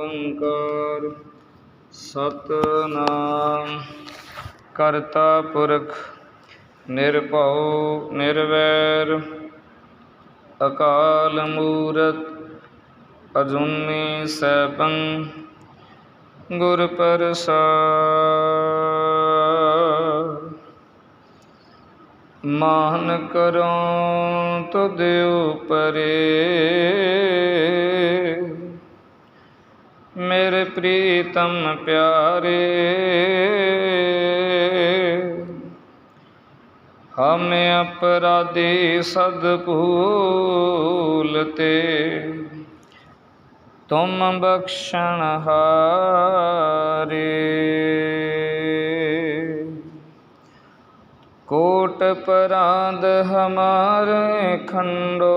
ਓੰਕਾਰ ਸਤਨਾਮ। ਕਰਤਾ ਪੁਰਖ, ਨਿਰਭਉ, ਨਿਰਵੈਰ। ਅਕਾਲ ਮੂਰਤ, ਅਜੂਨੀ ਸੈਭੰ, ਗੁਰ ਪ੍ਰਸਾਦ। ਮਾਨ ਕਰੋ ਤੁਧ ਉਪਰੇ। ਮੇਰੇ ਪ੍ਰੀਤਮ ਪਿਆਰੇ। ਹਮ ਅਪਰਾਧੀ ਸਦ ਭੂਲਤੇ ਤੁਮ ਬਖਸ਼ਣ ਹਾਰੇ। ਕੋਟ ਪਰਾਧ ਹਮਾਰੇ ਖੰਡੋ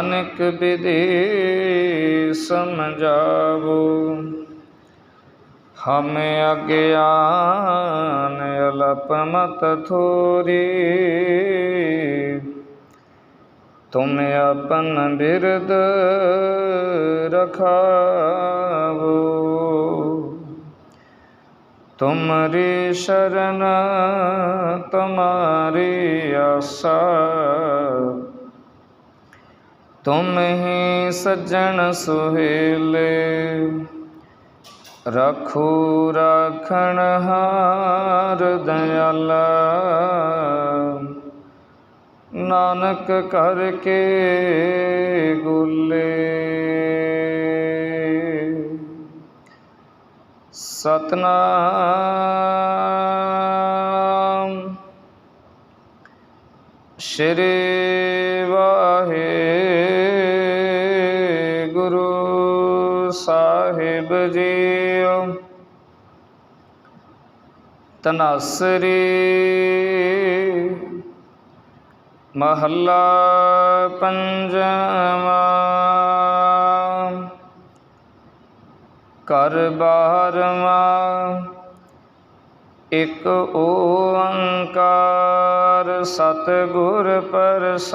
ਅਨਕ ਵਿਧੀ ਸਮਝਾਵੋ। ਹਮ ਅਗਿਆਨ ਅਲਪ ਮਤ ਥੋਰੀ। ਤੁਮ ਆਪਨ ਬਿਰਦ ਰਖਾਵੋ। ਤੁਮਰੀ ਸ਼ਰਨ, ਤੁਮਾਰੀ ਆਸਾ। ਤੁਮ ਹੀ ਸੱਜਣ ਸੁਹੇਲੇ ਰਖੂ ਰਾਖਣ ਹਾਰ ਦਇਆਲਾ। ਨਾਨਕ ਕਰਕੇ ਗੁਲੇ। ਸਤਨਾਮ। ਸ਼੍ਰੀ ਵਾਹਿਗੁਰੂ ਸਾਹਿਬ ਜੀਓ ਤਨਾਸਰੀ ਮਹੱਲਾ ਪੰਜਵਾ। ਘਰ ਬਾਰਵਾ ਇਕ ਓੰਕਾਰ ਸਤਿਗੁਰ ਪ੍ਰਸਾਦ।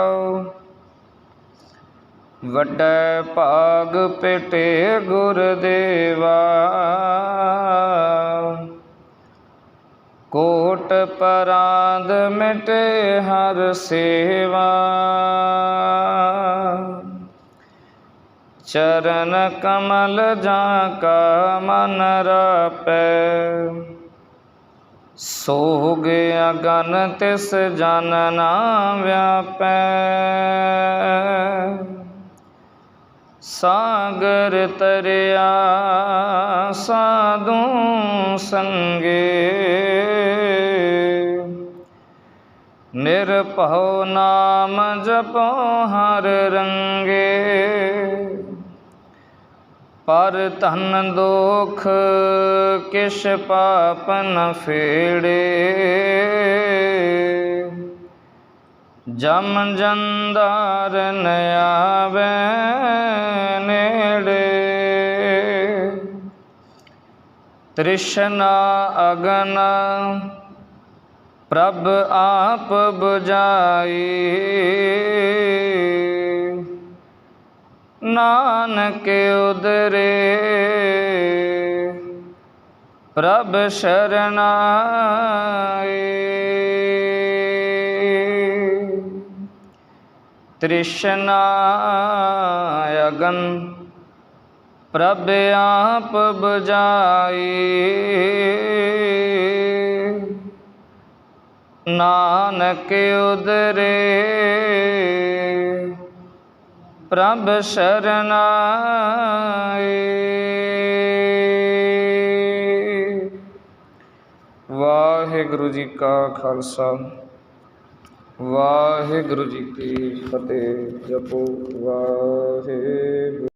ਵੱਡਾ ਭਾਗ ਪੇਟੇ ਗੁਰਦੇਵਾ। ਕੋਟ ਪਰਾਂਦ ਮਿਟੇ ਹਰ ਸੇਵਾ। ਚਰਨ ਕਮਲ ਜਾਂ ਕਾ ਮਨ ਰਾਪੈ। ਸੋਗ ਅਗਨ ਤਿਸ ਜਨ ਨਾ ਵਿਆਪੈ। ਸਾਗਰ ਤਰਿਆ ਸਾਧੂ ਸੰਗੇ। ਨਿਰਭਉ ਨਾਮ ਜਪੋ ਹਰ ਰੰਗੇ। ਪਰ ਧਨ ਦੋਖ ਕਿਛ ਪਾਪ ਨ ਫੇੜੇ। ਜਮ ਜੰਦਾਰ ਨ ਆਵੇ ਨੇੜੇ। ਤ੍ਰਿਸ਼ਨਾ ਅਗਨ ਪ੍ਰਭ ਆਪ 부ਝਾਈ ਨਾਨਕ ਉਦਰੇ ਪ੍ਰਭ ਸ਼ਰਨਾਏ ਤ੍ਰਿਸ਼ਨਾ ਅਗਨ ਪ੍ਰਭ ਆਪ 부ਝਾਈ ਨਾਨਕ ਉਦਰੇ ਪ੍ਰਭ ਸ਼ਰਨਾਏ। ਵਾਹਿਗੁਰੂ ਜੀ ਕਾ ਖਾਲਸਾ। ਵਾਹਿਗੁਰੂ ਜੀ ਕੀ ਫਤਿਹ ਜਪੋ ਵਾਹਿਗੁਰੂ।